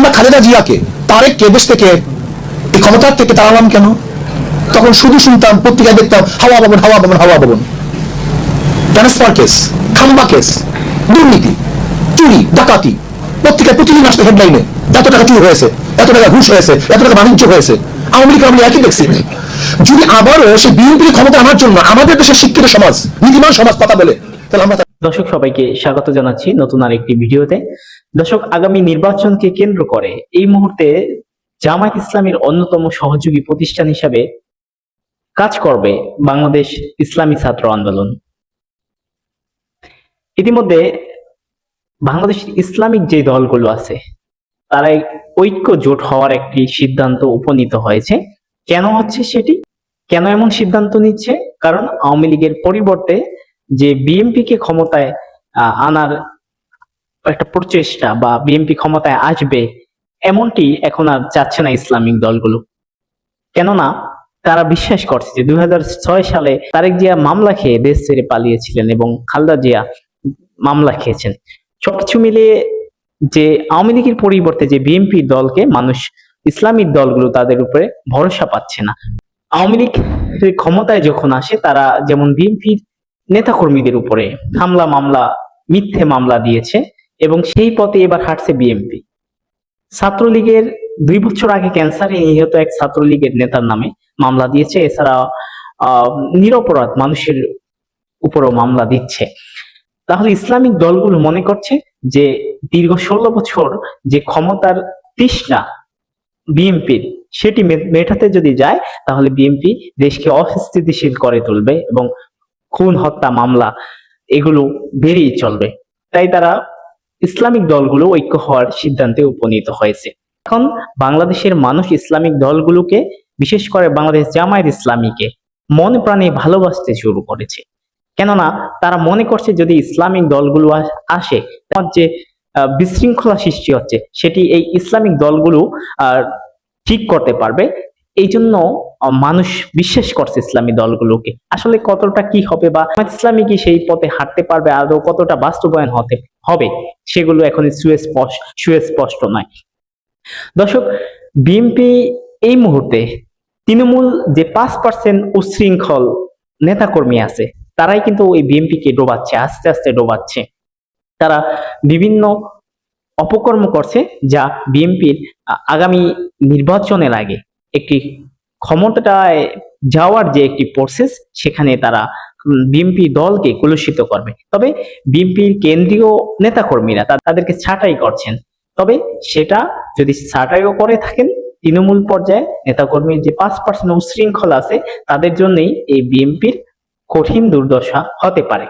আমরা খালেদা জিয়াকে, তারেক কেদেশ থেকে, এই ক্ষমতার থেকে তাড়ালাম কেন? তখন শুধু শুনতাম, পত্রিকায় দেখতাম, হাওয়া ভবন হাওয়া ভবন হাওয়া ভবন ট্রান্সফার কেস, খাম্বা কেস, দুর্নীতি, চুরি, ডাকাতি। পত্রিকায় প্রতিদিন আসতো হেডলাইনে এত টাকা চুরি হয়েছে, এত টাকা ঘুষ হয়েছে, এত টাকা বাণিজ্য হয়েছে। আওয়ামী লীগ আমরা একই দেখছি। যদি আবারও সে বিএনপি ক্ষমতা আনার জন্য আমাদের দেশের শিক্ষিত সমাজ, নীতিমান সমাজ কথা বলে, তাহলে আমরা দর্শক, সবাইকে স্বাগত জানাচ্ছি নতুন আরেকটি ভিডিওতে। দর্শক, আগামী নির্বাচনকে কেন্দ্র করে এই মুহূর্তে জামায়াত ইসলামের অন্যতম সহযোগী প্রতিষ্ঠান হিসাবে কাজ করবে বাংলাদেশ ইসলামী ছাত্র আন্দোলন। ইতিমধ্যে বাংলাদেশের ইসলামিক যে দলগুলো আছে তারা ঐক্য জোট হওয়ার একটি সিদ্ধান্ত উপনীত হয়েছে। কেন হচ্ছে সেটি? কেন এমন সিদ্ধান্ত নিচ্ছে? কারণ আওয়ামী লীগের পরিবর্তে যে বিএনপি কে ক্ষমতায় আনার একটা প্রচেষ্টা বা বিএনপি ক্ষমতায় আসবে, এমনটি এখন আর চাচ্ছে না ইসলামিক দলগুলো। কেননা তারা বিশ্বাস করছে যে দুই হাজার ছয় সালে তারেক জিয়া মামলা খেয়ে দেশ ছেড়ে পালিয়েছিলেন এবং খালদা জিয়া মামলা খেয়েছেন। সবকিছু মিলিয়ে যে আওয়ামী লীগের পরিবর্তে যে বিএনপি দলকে মানুষ, ইসলামিক দলগুলো তাদের উপরে ভরসা পাচ্ছে না। আওয়ামী লীগ ক্ষমতায় যখন আসে, তারা যেমন বিএনপির নেতাকর্মীদের উপরে হামলা, মামলা, মিথ্যে মামলা দিয়েছে এবং সেই পথে এবার হাঁটছে বিএনপি ছাত্রলীগের দুই বছর আগে ক্যান্সারে নিহত এক ছাত্রলীগের নেতার নামে মামলা দিয়েছে। এছাড়া নিরপরাধ মানুষের উপরও মামলা দিচ্ছে। তাহলে ইসলামিক দলগুলো মনে করছে যে দীর্ঘ ষোলো বছর যে ক্ষমতার তৃষ্ণা বিএনপির সেটি মেটাতে যদি যায়, তাহলে বিএনপি দেশকে অস্থিতিশীল করে তুলবে এবং খুন, হত্যা, মামলা এগুলো বেরিয়ে চলবে। তাই তারা ইসলামিক দলগুলো ঐক্য হওয়ার সিদ্ধান্তে উপনীত হয়েছে। এখন বাংলাদেশের মানুষ ইসলামিক দলগুলোকে, বিশেষ করে বাংলাদেশ জামায়াত ইসলামীকে মনে প্রাণে ভালোবাসতে শুরু করেছে। কেননা তারা মনে করছে যদি ইসলামিক দলগুলো আসে যে বিশৃঙ্খলা সৃষ্টি হচ্ছে, সেটি এই ইসলামিক দলগুলো ঠিক করতে পারবে। এই জন্য মানুষ বিশ্বাস করছে ইসলামী দলগুলোকে। আসলে কতটা কি হবে বা ইসলামী কি সেই পথে হাঁটতে পারবে আদৌ কতটা বাস্তবায়ন হতে হবে, সেগুলো এখন সুস্পষ্ট সুস্পষ্ট নয়। দর্শক বিএনপি এই মুহূর্তে তৃণমূল যে পাঁচ পার্সেন্ট উচ্ছৃঙ্খল নেতাকর্মী আছে, তারাই কিন্তু ওই বিএনপি কে ডোবাচ্ছে, আস্তে আস্তে ডোবাচ্ছে। তারা বিভিন্ন অপকর্ম করছে যা বিএনপির আগামী নির্বাচনের আগে একটি ক্ষমতাটায় যাওয়ার যে একটি প্রসেস সেখানে তারা বিএনপি দলকে কলুষিত করবে। তবে বিএনপির কেন্দ্রীয় নেতাকর্মীরা তাদেরকে ছাঁটাই করছেন। তবে সেটা যদি ছাঁটাইও করে থাকেন, তৃণমূল পর্যায়ে নেতাকর্মীর যে পাঁচ পার্সেন্ট উশৃঙ্খলা আছে, তাদের জন্যই এই বিএনপির কঠিন দুর্দশা হতে পারে।